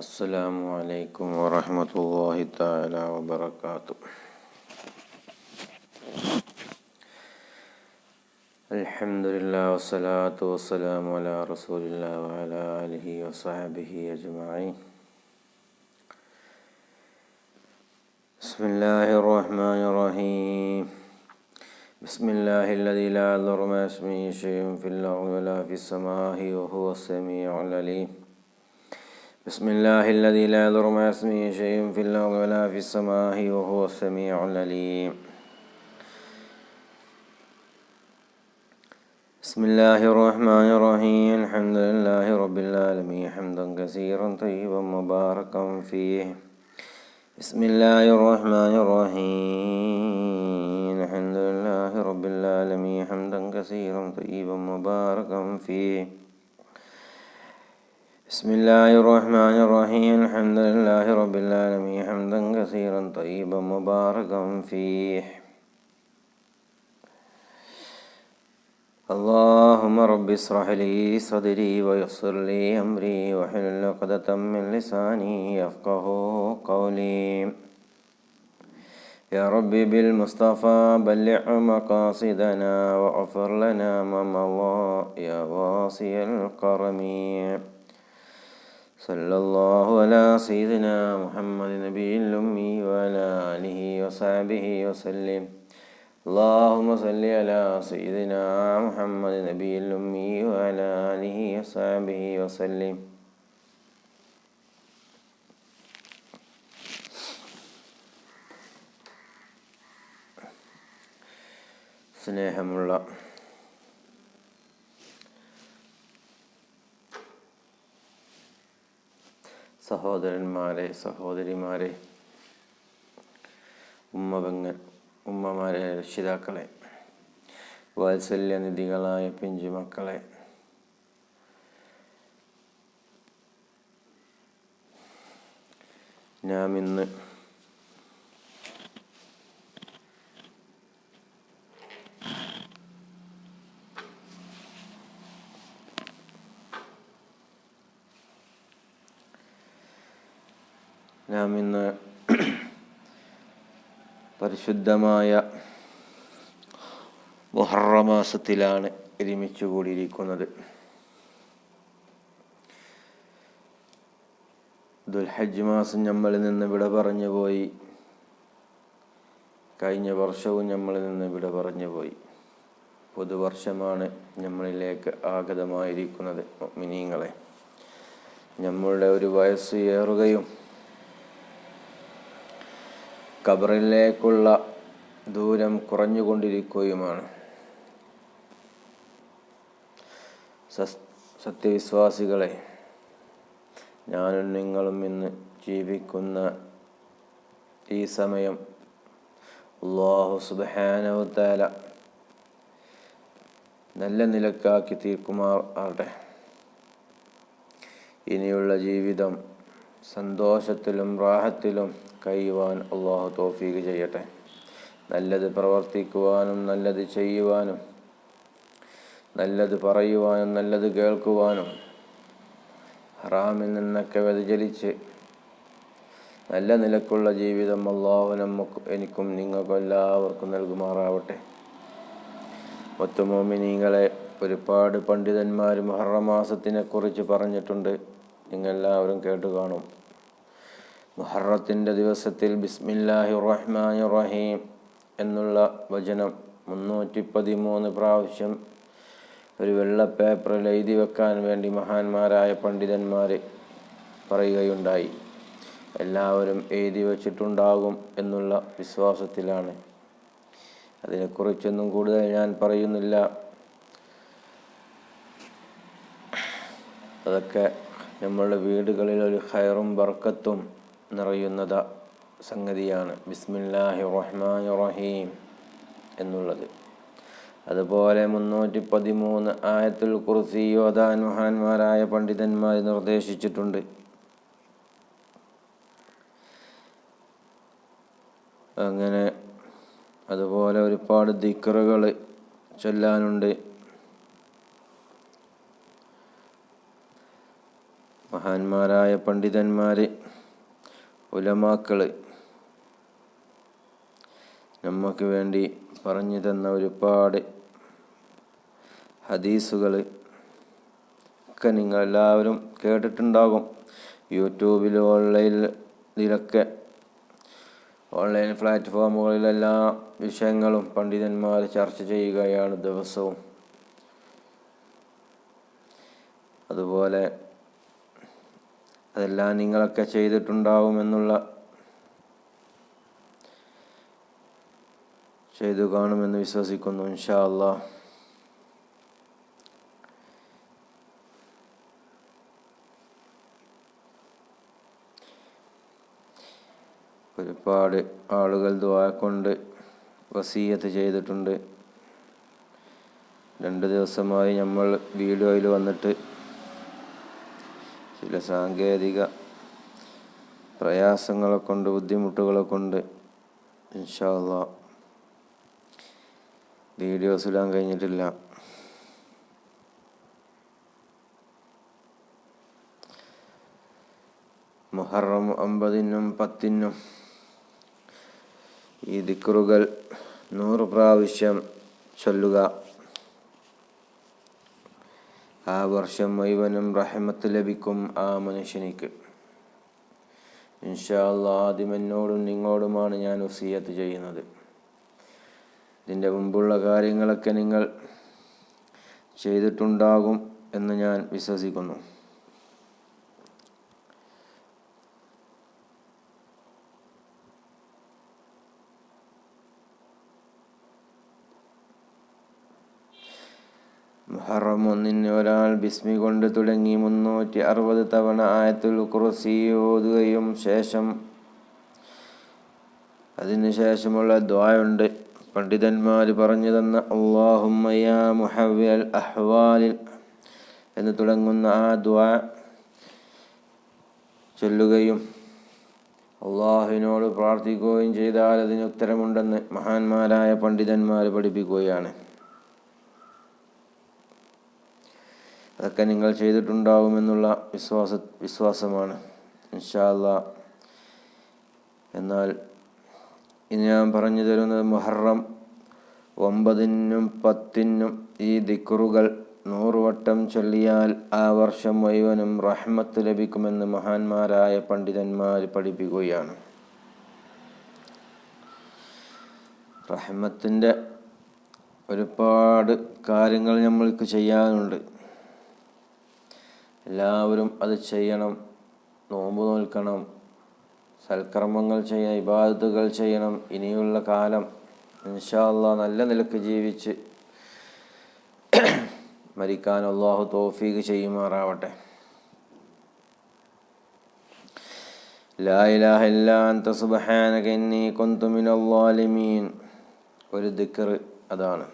السلام عليكم ورحمة الله تعالى وبركاته. الحمد لله والصلاة والسلام على رسول الله وعلى آله وصحبه أجمعين. بسم الله الرحمن الرحيم. بسم الله الذي لا يضر ما اسمه شيء في الأرض ولا في السماء وهو السميع العليم. بسم الله الذي لا يضر ما اسمه شيء في الأرض ولا في السماء وهو السميع العليم. بسم الله الرحمن الرحيم. الحمد لله رب العالمين. حمدا كثيرا طيبا مباركا فيه. بسم الله الرحمن الرحيم. الحمد لله رب العالمين. حمدا كثيرا طيبا مباركا فيه. بسم الله الرحمن الرحيم. الحمد لله رب العالمين. حمدا كثيرا طيبا مباركا فيه. اللهم رب اشرح لي صدري ويسر لي أمري واحلل عقدة من لساني يفقه قولي. يا ربي بالمصطفى بلغ مقاصدنا واغفر لنا ما مضى يا واصي الكرم صلى الله على سيدنا محمد نبي الأمي وعلى آله وصحبه وسلم اللهم صل على سيدنا محمد نبي الأمي وعلى آله وصحبه وسلم സ്നേഹമുള്ള സഹോദരന്മാരെ സഹോദരിമാരെ ഉമ്മപെങ്ങ ഉമ്മമാരെ രക്ഷിതാക്കളെ വാത്സല്യനിധികളായ പിഞ്ചുമക്കളെ നാം ഇന്ന് നാം ഇന്ന് പരിശുദ്ധമായ മൊഹറമാസത്തിലാണ് ഒരുമിച്ച് കൂടിയിരിക്കുന്നത്. ദുൽഹജ് മാസം നമ്മളിൽ നിന്ന് വിട പറഞ്ഞു പോയി. കഴിഞ്ഞ വർഷവും നമ്മളിൽ നിന്ന് വിട പറഞ്ഞു പോയി. പുതുവർഷമാണ് നമ്മളിലേക്ക് ആഗതമായിരിക്കുന്നത് മിനിങ്ങളെ നമ്മളുടെ ഒരു വയസ്സ് ഏറുകയും ഖബറിലേക്കുള്ള ദൂരം കുറഞ്ഞുകൊണ്ടിരിക്കുകയുമാണ്. സത്യവിശ്വാസികളെ ഞാനും നിങ്ങളും ഇന്ന് ജീവിക്കുന്ന ഈ സമയം അള്ളാഹു സുബാനവത്താല നല്ല നിലക്കാക്കി തീർക്കുമാർ ആകട്ടെ ഇനിയുള്ള ജീവിതം സന്തോഷത്തിലും റാഹത്തിലും കഴിയുവാൻ അള്ളാഹു തോഫീക്ക് ചെയ്യട്ടെ. നല്ലത് പ്രവർത്തിക്കുവാനും നല്ലത് ചെയ്യുവാനും നല്ലത് പറയുവാനും നല്ലത് കേൾക്കുവാനും ഹറാമിൽ നിന്നൊക്കെ വ്യതിചലിച്ച് നല്ല നിലക്കുള്ള ജീവിതം അള്ളാഹു നമുക്ക് എനിക്കും നിങ്ങൾക്കും എല്ലാവർക്കും നൽകുമാറാവട്ടെ. ഒത്തുമോമിനിങ്ങളെ ഒരുപാട് പണ്ഡിതന്മാർ ഹറമാസത്തിനെക്കുറിച്ച് പറഞ്ഞിട്ടുണ്ട്. നിങ്ങളെല്ലാവരും കേട്ടു കാണും മുഹറത്തിന്റെ ദിവസത്തിൽ ബിസ്മില്ലാഹി റഹ്മാൻ റഹീം എന്നുള്ള വചനം മുന്നൂറ്റി പതിമൂന്ന് പ്രാവശ്യം ഒരു വെള്ള പേപ്പറിൽ എഴുതി വെക്കാൻ വേണ്ടി മഹാന്മാരായ പണ്ഡിതന്മാർ പറയുകയുണ്ടായി. എല്ലാവരും എഴുതി വച്ചിട്ടുണ്ടാകും എന്നുള്ള വിശ്വാസത്തിലാണ്. അതിനെക്കുറിച്ചൊന്നും കൂടുതൽ ഞാൻ പറയുന്നില്ല. അതൊക്കെ നമ്മളുടെ വീടുകളിൽ ഒരു ഹയറും ബർക്കത്തും നിറയുന്നത് സംഗതിയാണ്. ബിസ്മില്ലാഹി റഹ്മാൻ റഹീം എന്നുള്ളത്. അതുപോലെ മുന്നൂറ്റി പതിമൂന്ന് ആയത്തുൽ കുർസി യോധാൻ മഹാന്മാരായ പണ്ഡിതന്മാർ നിർദ്ദേശിച്ചിട്ടുണ്ട്. അങ്ങനെ അതുപോലെ ഒരുപാട് ദിക്കറുകൾ ചൊല്ലാനുണ്ട്. മഹാന്മാരായ പണ്ഡിതന്മാർ ഉലമാക്കൾ നമുക്ക് വേണ്ടി പറഞ്ഞു തന്ന ഒരുപാട് ഹദീസുകൾ ഒക്കെ നിങ്ങളെല്ലാവരും കേട്ടിട്ടുണ്ടാകും. യൂട്യൂബിൽ ഓൺലൈനിലൊക്കെ ഓൺലൈൻ പ്ലാറ്റ്ഫോമുകളിലെല്ലാ വിഷയങ്ങളും പണ്ഡിതന്മാർ ചർച്ച ചെയ്യുകയാണ് ദിവസവും. അതുപോലെ അതെല്ലാം നിങ്ങളൊക്കെ ചെയ്തിട്ടുണ്ടാവുമെന്നുള്ള ചെയ്തു കാണുമെന്ന് വിശ്വസിക്കുന്നു ഇൻഷാ അല്ലാ ഒരുപാട് ആളുകൾ ദ്വാ കൊണ്ട് വസീയത്ത് ചെയ്തിട്ടുണ്ട്. രണ്ട് ദിവസമായി നമ്മൾ വീഡിയോയിൽ വന്നിട്ട് ചില സാങ്കേതിക പ്രയാസങ്ങളെ കൊണ്ട് ബുദ്ധിമുട്ടുകളെ കൊണ്ട് ഇൻഷാല്ല വീഡിയോസ് ഇടാൻ കഴിഞ്ഞിട്ടില്ല. മുഹറം അമ്പതിനും പത്തിനും ഈ ദിക്റുകൾ നൂറ് പ്രാവശ്യം ചൊല്ലുക. ആ വർഷം മുഴുവനും റഹമത്ത് ലഭിക്കും ആ മനുഷ്യനിക്ക്. ഇൻഷാല്ല ആദ്യം എന്നോടും നിങ്ങളോടുമാണ് ഞാൻ ഉസിയത്ത് ചെയ്യുന്നത്. ഇതിന്റെ മുമ്പുള്ള കാര്യങ്ങളൊക്കെ നിങ്ങൾ ചെയ്തിട്ടുണ്ടാകും എന്ന് ഞാൻ വിശ്വസിക്കുന്നു. മുഹറം ഒന്നിന് ഒരാൾ ബിസ്മി കൊണ്ട് തുടങ്ങി മുന്നൂറ്റി അറുപത് തവണ ആയത്തുൽ കുർസി ഓതുകയും ശേഷം അതിനുശേഷമുള്ള ദ്വായുണ്ട്. പണ്ഡിതന്മാർ പറഞ്ഞു തന്ന അള്ളാഹുമ്മയ മുഹവ്വൽ അഹ്വാലിൽ എന്ന് തുടങ്ങുന്ന ആ ദ്വാ ചൊല്ലുകയും അള്ളാഹുവിനോട് പ്രാർത്ഥിക്കുകയും ചെയ്താൽ അതിന് ഉത്തരമുണ്ടെന്ന് മഹാന്മാരായ പണ്ഡിതന്മാർ പഠിപ്പിക്കുകയാണ്. അതൊക്കെ നിങ്ങൾ ചെയ്തിട്ടുണ്ടാവുമെന്നുള്ള വിശ്വാസ വിശ്വാസമാണ്. ഇൻഷാല്ല എന്നാൽ ഇനി ഞാൻ പറഞ്ഞു തരുന്നത് മുഹറം ഒമ്പതിനും പത്തിനും ഈ ദിക്കുറുകൾ നൂറുവട്ടം ചൊല്ലിയാൽ ആ വർഷം മുഴുവനും റഹ്മത്ത് ലഭിക്കുമെന്ന് മഹാന്മാരായ പണ്ഡിതന്മാർ പഠിപ്പിക്കുകയാണ്. റഹ്മത്തിന്റെ ഒരുപാട് കാര്യങ്ങൾ നമ്മൾക്ക് ചെയ്യാനുണ്ട്. എല്ലാവരും അത് ചെയ്യണം. നോമ്പ് നോൽക്കണം. സൽക്കർമ്മങ്ങൾ ചെയ്യണം ഇബാദത്തുകൾ ചെയ്യണം. ഇനിയുള്ള കാലം ഇൻഷാല്ല നല്ല നിലയ്ക്ക് ജീവിച്ച് മരിക്കാൻ അള്ളാഹു തോഫീക്ക് ചെയ്യുമാറാവട്ടെ. ഒരു ദിക്ർ അതാണ്.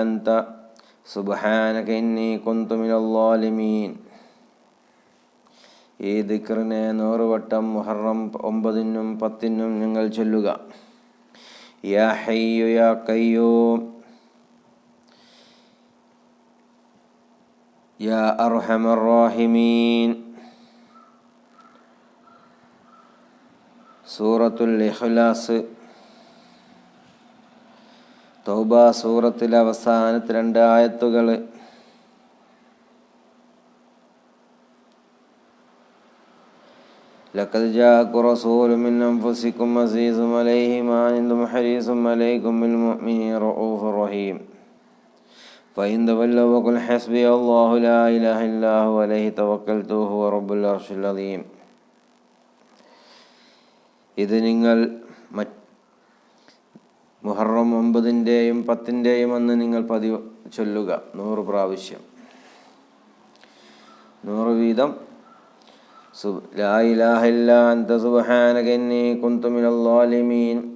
അൻത സുബ്ഹാനക ഇന്നി കുന്തു മിനൽ ളാലിമീൻ ഈ ദിക്റിനെ നൂറുവട്ടം മുഹറം ഒമ്പതിനും പത്തിനും നിങ്ങൾ ചൊല്ലുക. യാ ഹയ്യു യാ കയ്യൂം യാ അർഹമർ റാഹിമീൻ. സൂറത്തുൽ ഇഖ്ലാസ്. തൗബ സൂറത്തിലെ അവസാനത്തെ രണ്ട് ആയത്തുകൾ لقد جاءكم رسول من أنفسكم عزيز عليه ما عنتم حريص عليكم بالمؤمنين رؤوف رحيم فإن تولوا وقل حسبي الله لا إله إلا هو عليه توكلت هو رب العرش العظيم ഇത് നിങ്ങൾ മുഹറം ഒമ്പതിന്റെയും പത്തിന്റെയും അന്ന് നിങ്ങൾ പതിവ് ചൊല്ലുക. നൂറ് പ്രാവശ്യം. നൂറ് വീതം.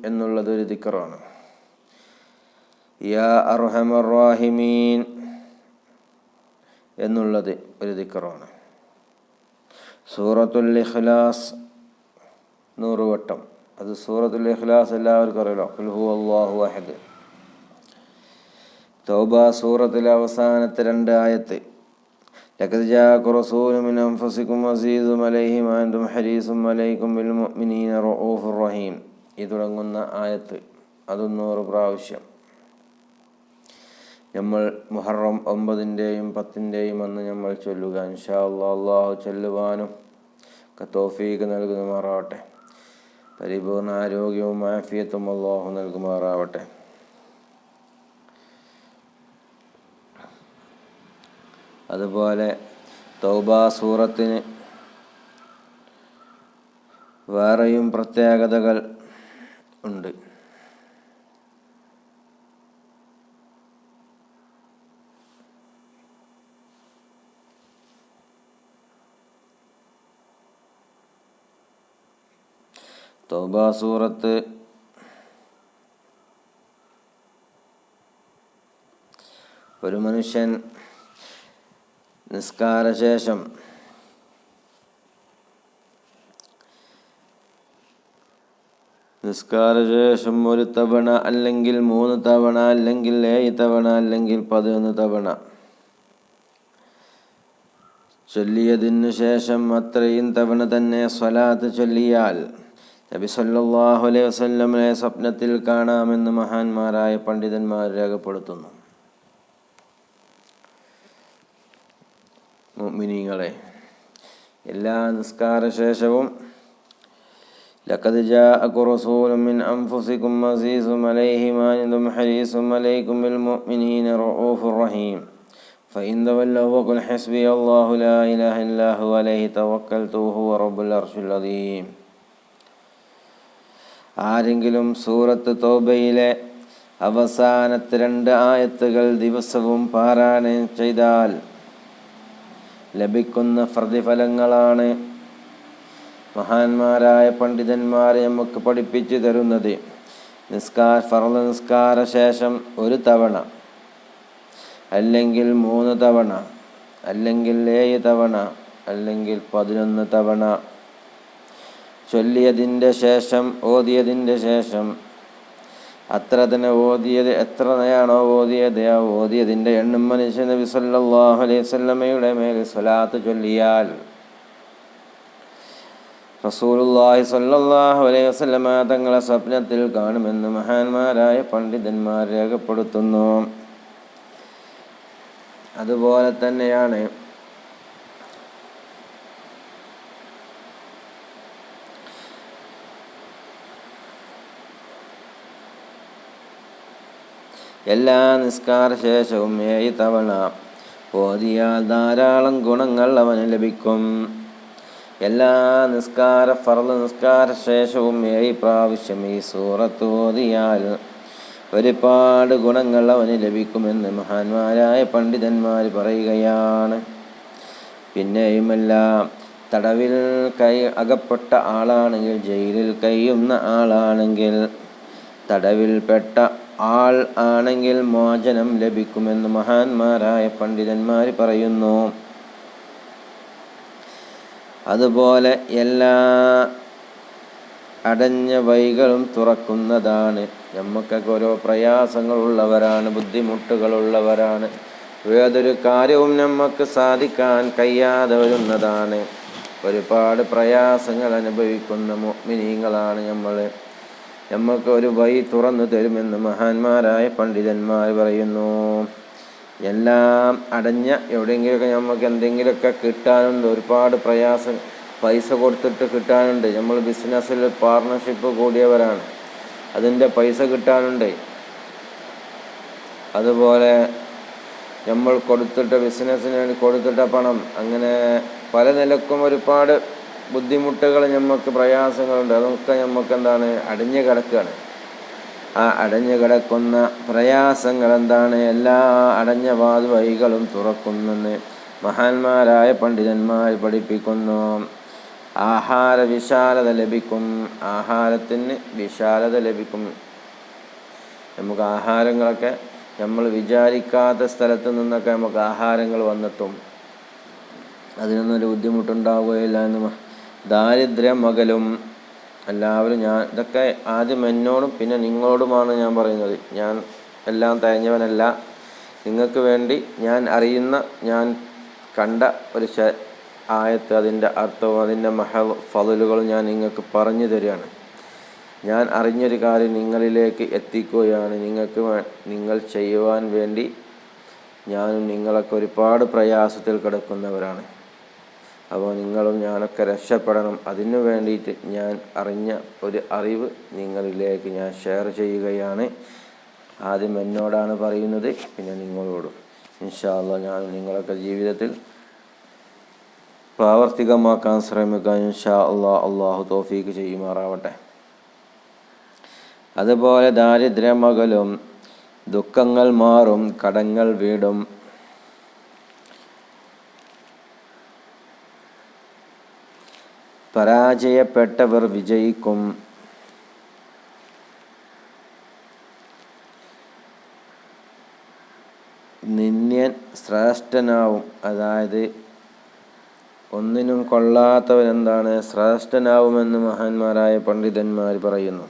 എന്നുള്ളത് ഒരു ദിക്റാണ് യാ എന്നുള്ളത് ഒരു ദിക്റാണ് സൂറത്തുൽ ഇഖ്ലാസ് നൂറ് വട്ടം. അത് സൂറത്തുൽ ഇഖ്ലാസ് എല്ലാവർക്കും അറിയാലോ ഹു അള്ളാഹു അഹദ് തൗബ സൂറത്തിലെ അവസാനത്തെ രണ്ട് ആയത്ത് لقد جاءكم رسول من أنفسكم عزيز عليه ما أنتم حريص عليكم بالمؤمنين رؤوف رحيم ഈ തുടങ്ങുന്ന ആയത്ത് അതൊന്നൂറ് പ്രാവശ്യം നമ്മൾ മുഹറം ഒമ്പതിൻ്റെയും പത്തിൻ്റെയും അന്ന് നമ്മൾ ചൊല്ലുക ഇൻഷാ അല്ലാ അള്ളാഹു ചൊല്ലുവാനും തോഫീക്ക് നൽകുമാറാവട്ടെ പരിപൂർണ ആരോഗ്യവും ആഫിയത്തും അള്ളാഹു നൽകുമാറാവട്ടെ. അതുപോലെ തൗബാ സൂറത്തിന് വേറെയും പ്രത്യേകതകൾ ഉണ്ട്. തൗബ സൂറത്ത്. ഒരു മനുഷ്യൻ നിസ്കാരശേഷം നിസ്കാരശേഷം ഒരു തവണ അല്ലെങ്കിൽ മൂന്ന് തവണ അല്ലെങ്കിൽ ഏഴ് തവണ അല്ലെങ്കിൽ പതിനൊന്ന് തവണ ചൊല്ലിയതിനു ശേഷം അത്രയും തവണ തന്നെ സ്വലാത്ത് ചൊല്ലിയാൽ നബി സല്ലല്ലാഹു അലൈഹി വസല്ലമയെ സ്വപ്നത്തിൽ കാണാമെന്ന് മഹാന്മാരായ പണ്ഡിതന്മാർ രേഖപ്പെടുത്തുന്നു മുഅ്മിനീങ്ങളെ എല്ലാ നിസ്കാര ശേഷവും لقد جاءكم رسول من أنفسكم عزيز عليه ما أنتم حريص عليكم بالمؤمنين رؤوف رحيم فإن تولوا فقل حسبي الله لا إله إلا هو عليه توكلت وهو رب العرش العظيم ആരെങ്കിലും സൂറത്ത് തോബയിലെ അവസാനത്തെ രണ്ട് ആയത്തുകൾ ദിവസവും പാരായണം ചെയ്താൽ ലഭിക്കുന്ന പ്രതിഫലങ്ങളാണ് മഹാന്മാരായ പണ്ഡിതന്മാരെ നമുക്ക് പഠിപ്പിച്ചു തരുന്നത്. നിസ്കാര ഫർദ് നിസ്കാര ശേഷം ഒരു തവണ അല്ലെങ്കിൽ മൂന്ന് തവണ അല്ലെങ്കിൽ ഏഴ് തവണ അല്ലെങ്കിൽ പതിനൊന്ന് തവണ ചൊല്ലിയതിന്റെ ശേഷം ഓതിയതിന്റെ ശേഷം അത്ര തന്നെ ഓതിയത് എത്രയാണോ ഓതിയത് ആ ഓതിയതിന്റെ എണ്ണം മനുഷ്യ നബി സല്ലാഹു അലൈഹി സ്വല്ലമ്മയുടെ മേൽ സ്വലാത്ത് ചൊല്ലിയാൽ റസൂലുല്ലാഹി സല്ലാഹു അലൈഹി വസ്ലമ തങ്ങളെ സ്വപ്നത്തിൽ കാണുമെന്ന് മഹാന്മാരായ പണ്ഡിതന്മാർ രേഖപ്പെടുത്തുന്നു. അതുപോലെ തന്നെയാണ് എല്ലാ നിസ്കാര ശേഷവും ഏഴ് തവണ. ഓതിയാൽ ധാരാളം ഗുണങ്ങൾ അവന് ലഭിക്കും. എല്ലാ നിസ്കാര ഫർദ് നിസ്കാര ശേഷവും ഏഴ് പ്രാവശ്യം ഈ സൂറത്ത് ഓതിയാൽ ഒരുപാട് ഗുണങ്ങൾ അവന് ലഭിക്കുമെന്ന് മഹാന്മാരായ പണ്ഡിതന്മാർ പറയുകയാണ്. പിന്നെയുമെല്ലാം തടവിൽ കൈ അകപ്പെട്ട ആളാണെങ്കിൽ ജയിലിൽ കഴിയുന്ന ആളാണെങ്കിൽ തടവിൽപ്പെട്ട ആൾ ആണെങ്കിൽ മോചനം ലഭിക്കുമെന്ന് മഹാന്മാരായ പണ്ഡിതന്മാർ പറയുന്നു. അതുപോലെ എല്ലാ അടഞ്ഞ വൈകളും തുറക്കുന്നതാണ്. നമുക്കൊക്കെ ഓരോ പ്രയാസങ്ങളുള്ളവരാണ് ബുദ്ധിമുട്ടുകളുള്ളവരാണ്. ഏതൊരു കാര്യവും നമുക്ക് സാധിക്കാൻ കഴിയാതെ വരുന്നതാണ്. ഒരുപാട് പ്രയാസങ്ങൾ അനുഭവിക്കുന്ന മുഅ്മിനീങ്ങളാണ് നമ്മൾ നമുക്ക് ഒരു വഴി തുറന്നു തരുമെന്ന് മഹാന്മാരായ പണ്ഡിതന്മാർ പറയുന്നു. എല്ലാം അടഞ്ഞ എവിടെയെങ്കിലുമൊക്കെ നമുക്ക് എന്തെങ്കിലുമൊക്കെ കിട്ടാനുണ്ട് ഒരുപാട് പ്രയാസം പൈസ കൊടുത്തിട്ട് കിട്ടാനുണ്ട്. നമ്മൾ ബിസിനസ്സിൽ പാർട്ണർഷിപ്പ് കൂടിയവരാണ്. അതിന്റെ പൈസ കിട്ടാനുണ്ട്. അതുപോലെ നമ്മൾ കൊടുത്തിട്ട ബിസിനസ്സിന് വേണ്ടി കൊടുത്തിട്ട പണം അങ്ങനെ പല നിലക്കും ഒരുപാട് ബുദ്ധിമുട്ടുകൾ നമുക്ക് പ്രയാസങ്ങളുണ്ട്. അതൊക്കെ നമുക്ക് എന്താണ് അടിഞ്ഞു കിടക്കുകയാണ് ആ അടഞ്ഞു കിടക്കുന്ന പ്രയാസങ്ങൾ എന്താണ് എല്ലാ അടഞ്ഞ വാതുവഴികളും തുറക്കുന്നെന്ന് മഹാന്മാരായ പണ്ഡിതന്മാർ പഠിപ്പിക്കുന്നു. ആഹാര വിശാലത ലഭിക്കും. ആഹാരത്തിന് വിശാലത ലഭിക്കും. നമുക്ക് ആഹാരങ്ങളൊക്കെ നമ്മൾ വിചാരിക്കാത്ത സ്ഥലത്ത് നിന്നൊക്കെ നമുക്ക് ആഹാരങ്ങൾ വന്നെത്തും. അതിനൊന്നും ഒരു ബുദ്ധിമുട്ടുണ്ടാവുകയില്ല എന്ന് മ- ദാരിദ്ര്യം മകലും എല്ലാവരും ഞാൻ ഇതൊക്കെ ആദ്യം എന്നോടും പിന്നെ നിങ്ങളോടുമാണ് ഞാൻ പറയുന്നത്. ഞാൻ എല്ലാം തഴഞ്ഞവനല്ല. നിങ്ങൾക്ക് വേണ്ടി ഞാൻ അറിയുന്ന ഞാൻ കണ്ട ഒരു ആയത്ത് അതിന്റെ അർത്ഥവും അതിന്റെ മഹ ഫതലുകളും ഞാൻ നിങ്ങൾക്ക് പറഞ്ഞു തരികയാണ്. ഞാൻ അറിഞ്ഞൊരു കാര്യം നിങ്ങളിലേക്ക് എത്തിക്കുകയാണ്. നിങ്ങൾക്ക് നിങ്ങൾ ചെയ്യുവാൻ വേണ്ടി ഞാനും നിങ്ങളൊക്കെ ഒരുപാട് പ്രയാസത്തിൽ കിടക്കുന്നവരാണ്. അപ്പോൾ നിങ്ങളും ഞാനൊക്കെ രക്ഷപ്പെടണം. അതിനു വേണ്ടിയിട്ട് ഞാൻ അറിഞ്ഞ ഒരു അറിവ് നിങ്ങളിലേക്ക് ഞാൻ ഷെയർ ചെയ്യുകയാണ്. ആദ്യം എന്നോടാണ് പറയുന്നത് പിന്നെ നിങ്ങളോടും. ഇൻഷാല്ല ഞാൻ നിങ്ങളൊക്കെ ജീവിതത്തിൽ പ്രാവർത്തികമാക്കാൻ ശ്രമിക്കാൻ ഇൻഷാ അള്ളാ അള്ളാഹു തോഫീക്ക് ചെയ്യുമാറാവട്ടെ. അതുപോലെ ദാരിദ്ര്യമകലും ദുഃഖങ്ങൾ മാറും കടങ്ങൾ വീടും പരാജയപ്പെട്ടവർ വിജയിക്കും. നിന്യൻ ശ്രേഷ്ഠനാവും. അതായത് ഒന്നിനും കൊള്ളാത്തവൻ എന്താണ് ശ്രേഷ്ഠനാവുമെന്ന് മഹാന്മാരായ പണ്ഡിതന്മാർ പറയുന്നു.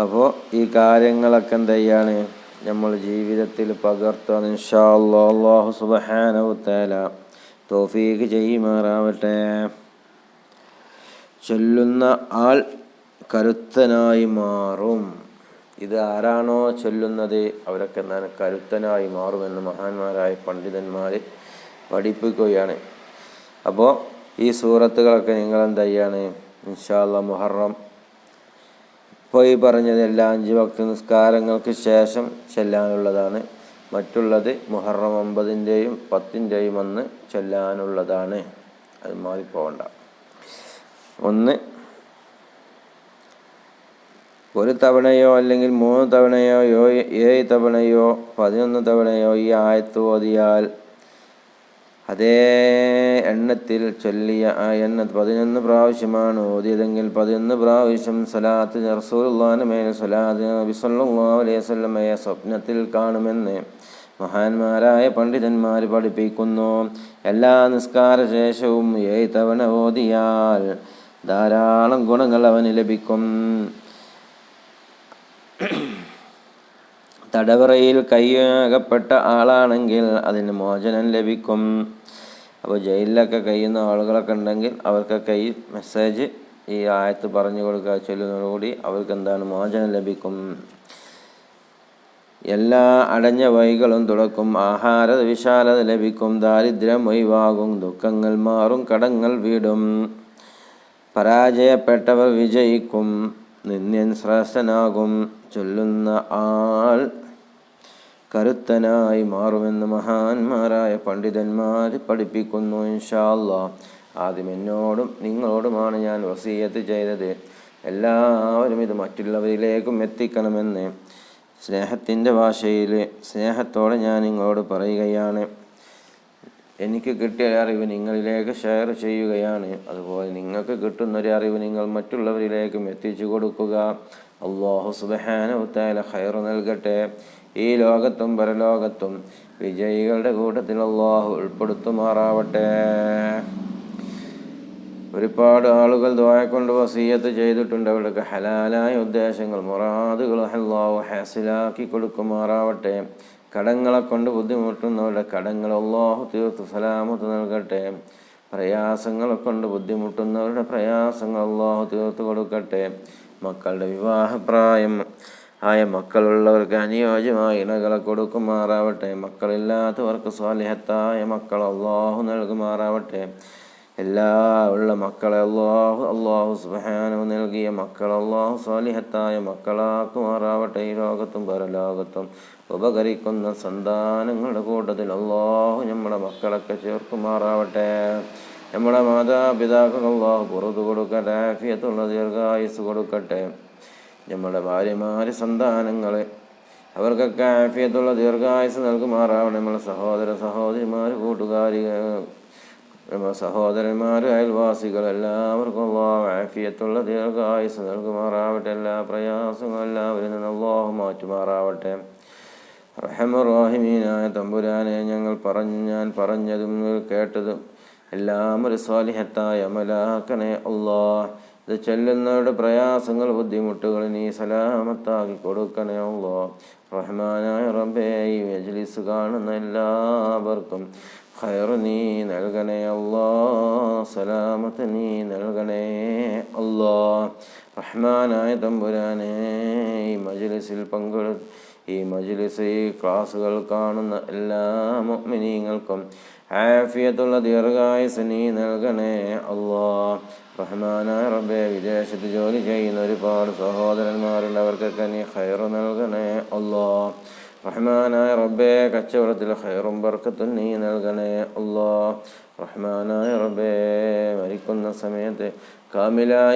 അപ്പോൾ ഈ കാര്യങ്ങളൊക്കെ എന്ത് ചെയ്യാണ് നമ്മൾ ജീവിതത്തിൽ പകർത്താൻ ഇൻഷാ അള്ളാഹു സുബ്ഹാനഹു തൗഫീഖ് ചെയ്യുമാറാവട്ടെ ചൊല്ലുന്ന ആൾ കരുത്തനായി മാറും. ഇത് ആരാണോ ചൊല്ലുന്നത്? അവരൊക്കെ എന്താണ്? കരുത്തനായി മാറുമെന്ന് മഹാന്മാരായ പണ്ഡിതന്മാർ പഠിപ്പിക്കുകയാണ്. അപ്പോൾ ഈ സൂറത്തുകളൊക്കെ നിങ്ങൾ എന്ത് ഇൻഷാല്ല മുഹറം. ഇപ്പോൾ ഈ പറഞ്ഞത് എല്ലാ അഞ്ച് ഭക്തി നിസ്കാരങ്ങൾക്ക് ശേഷം ചെല്ലാനുള്ളതാണ്. മറ്റുള്ളത് മുഹറം ഒമ്പതിന്റെയും പത്തിന്റെയും അന്ന് ചൊല്ലാനുള്ളതാണ്. അത് മാറിപ്പോകണ്ട. ഒന്ന് ഒരു തവണയോ അല്ലെങ്കിൽ മൂന്ന് തവണയോ യോ ഏഴ് തവണയോ പതിനൊന്ന് തവണയോ ഈ ആയത്ത് ഓതിയാൽ അതേ എണ്ണത്തിൽ ചൊല്ലിയ ആ എണ്ണ പതിനൊന്ന് പ്രാവശ്യമാണ് ഓതിയതെങ്കിൽ പതിനൊന്ന് പ്രാവശ്യം സലാത്ത് റസൂലുള്ളാഹിന്റെ മേൽ സലാത്ത് നബി അലൈഹി വസല്ലമയെ സ്വപ്നത്തിൽ കാണുമെന്ന് മഹാന്മാരായ പണ്ഡിതന്മാർ പഠിപ്പിക്കുന്നു. എല്ലാ നിസ്കാര ശേഷവും ഏഴ് തവണ ഓതിയാൽ ധാരാളം ഗുണങ്ങൾ അവന് ലഭിക്കും. തടവറയിൽ കൈയകപ്പെട്ട ആളാണെങ്കിൽ അതിന് മോചനം ലഭിക്കും. അപ്പോൾ ജയിലിലൊക്കെ കഴിയുന്ന ആളുകളൊക്കെ ഉണ്ടെങ്കിൽ അവർക്കൊക്കെ ഈ മെസ്സേജ് ഈ ആയത്ത് പറഞ്ഞു കൊടുക്കുക. ചൊല്ലുന്നതോടുകൂടി അവർക്ക് എന്താണ് മോചനം ലഭിക്കും? എല്ലാ അടഞ്ഞ വഴികളും തുറക്കും ആഹാര വിശാലത ലഭിക്കും. ദാരിദ്ര്യം ഒഴിവാകും. ദുഃഖങ്ങൾ മാറും. കടങ്ങൾ വീടും. പരാജയപ്പെട്ടവർ വിജയിക്കും. നിന്ദ്യൻ ശ്രേഷ്ഠനാകും. ചൊല്ലുന്ന ആൾ കരുത്തനായി മാറുമെന്ന് മഹാന്മാരായ പണ്ഡിതന്മാർ പഠിപ്പിക്കുന്നു ഇൻഷാല്ലാ ആദ്യം എന്നോടും നിങ്ങളോടുമാണ് ഞാൻ വസീയത്ത് ചെയ്തത്. എല്ലാവരും ഇത് മറ്റുള്ളവരിലേക്കും എത്തിക്കണമെന്ന്. സ്നേഹത്തിന്റെ ഭാഷയിൽ സ്നേഹത്തോടെ ഞാൻ നിങ്ങളോട് പറയുകയാണ്. എനിക്ക് കിട്ടിയ അറിവ് നിങ്ങളിലേക്ക് ഷെയർ ചെയ്യുകയാണ്. അതുപോലെ നിങ്ങൾക്ക് കിട്ടുന്ന ഒരു അറിവ് നിങ്ങൾ മറ്റുള്ളവരിലേക്കും എത്തിച്ചു കൊടുക്കുക. അള്ളാഹു സുബഹാനുത്തായ ഹൈർ നൽകട്ടെ. ഈ ലോകത്തും പരലോകത്തും വിജയികളുടെ കൂട്ടത്തിൽ അള്ളാഹു ഉൾപ്പെടുത്തുമാറാവട്ടെ. ഒരുപാട് ആളുകൾ ദ്വായക്കൊണ്ട് വസീയത്ത് ചെയ്തിട്ടുണ്ട്. അവർക്ക് ഹലാലായ ഉദ്ദേശങ്ങൾ മുറാദുകൾ അള്ളാഹു ഹാസിലാക്കി കൊടുക്കുമാറാവട്ടെ. കടങ്ങളെ കൊണ്ട് ബുദ്ധിമുട്ടുന്നവരുടെ കടങ്ങൾ അള്ളാഹു തീർത്ത് സലാമത്ത് നൽകട്ടെ. പ്രയാസങ്ങളെ കൊണ്ട് ബുദ്ധിമുട്ടുന്നവരുടെ പ്രയാസങ്ങൾ അള്ളാഹു തീർത്ത് കൊടുക്കട്ടെ. മക്കളുടെ വിവാഹപ്രായം ആയ മക്കളുള്ളവർക്ക് അനുയോജ്യമായ ഇണകളെ കൊടുക്കുമാറാവട്ടെ. മക്കളില്ലാത്തവർക്ക് സ്വാലിഹത്തായ മക്കൾ അള്ളാഹു നൽകുമാറാവട്ടെ. എല്ലാ ഉള്ള മക്കളെ അള്ളാഹു അള്ളാഹു സുബാനു നൽകിയ മക്കൾ അള്ളാഹു സ്വാലിഹത്തായ മക്കളാക്കുമാറാവട്ടെ ഈ ലോകത്തും പരലോകത്തും. ഉപകരിക്കുന്ന സന്താനങ്ങളുടെ കൂട്ടത്തിൽ അള്ളാഹു നമ്മുടെ മക്കളൊക്കെ ചേർക്കുമാറാവട്ടെ. നമ്മുടെ മാതാപിതാക്കൾ അള്ളാഹു പുറത്തു കൊടുക്കട്ടെ ആഫിയത്തുള്ള ദീർഘായുസ് കൊടുക്കട്ടെ. നമ്മുടെ ഭാര്യമാര് സന്താനങ്ങളെ അവർക്കൊക്കെ ആഫിയത്തുള്ള ദീർഘായുസ് നൽകുമാറാവണം നമ്മളെ സഹോദര സഹോദരിമാർ കൂട്ടുകാരി നമ്മുടെ അയൽവാസികളെല്ലാവർക്കും അയൽവാസികൾ എല്ലാവർക്കും അള്ളാഹു ആഫിയത്തുള്ള ദീർഘായുസ് നൽകുമാറാവട്ടെ. എല്ലാ പ്രയാസങ്ങളും എല്ലാവരും നിന്ന് അള്ളാഹു മാറ്റുമാറാവട്ടെ. റഹമുറാഹിമീനായ തമ്പുരാനെ ഞങ്ങൾ പറഞ്ഞു ഞാൻ പറഞ്ഞതും കേട്ടതും എല്ലാം ഒരു സ്വാലിഹത്തായ അമലാക്കണേ അള്ളാഹ്. ഇത് ചെല്ലുന്നവരുടെ പ്രയാസങ്ങൾ ബുദ്ധിമുട്ടുകൾ നീ സലാമത്താക്കി കൊടുക്കണേ ഉള്ളോ റഹ്മാനായ റബ്ബേ ഈ മജ്ലിസ് കാണുന്ന എല്ലാവർക്കും നീ നൽകണേ അല്ലോ സലാമത്ത് നീ നൽകണേ റഹ്മാനായ തമ്പുരാനെ ഈ മജ്ലിസിൽ പങ്കെടു ഈ മജ്ലിസ് ഈ കാണുന്ന എല്ലാ മുഅ്മിനീങ്ങൾക്കും ആഫിയത്തുള്ള ദീർഘായുസ് നീ നൽകണേ അള്ളാ റഹ്മാനായ റബ്ബെ വിദേശത്ത് ജോലി ചെയ്യുന്ന ഒരുപാട് സഹോദരന്മാരുണ്ട് അവർക്കൊക്കെ നീ ഖൈർ നൽകണേ അള്ളാ റഹ്മാനായ റബ്ബേ കച്ചവടത്തിൽ ഹൈറും ബർക്കത്തും നീ നൽകണേ. അള്ളാ റഹ്മാനായ റബ്ബേ മരിക്കുന്ന സമയത്ത് കാമിലായി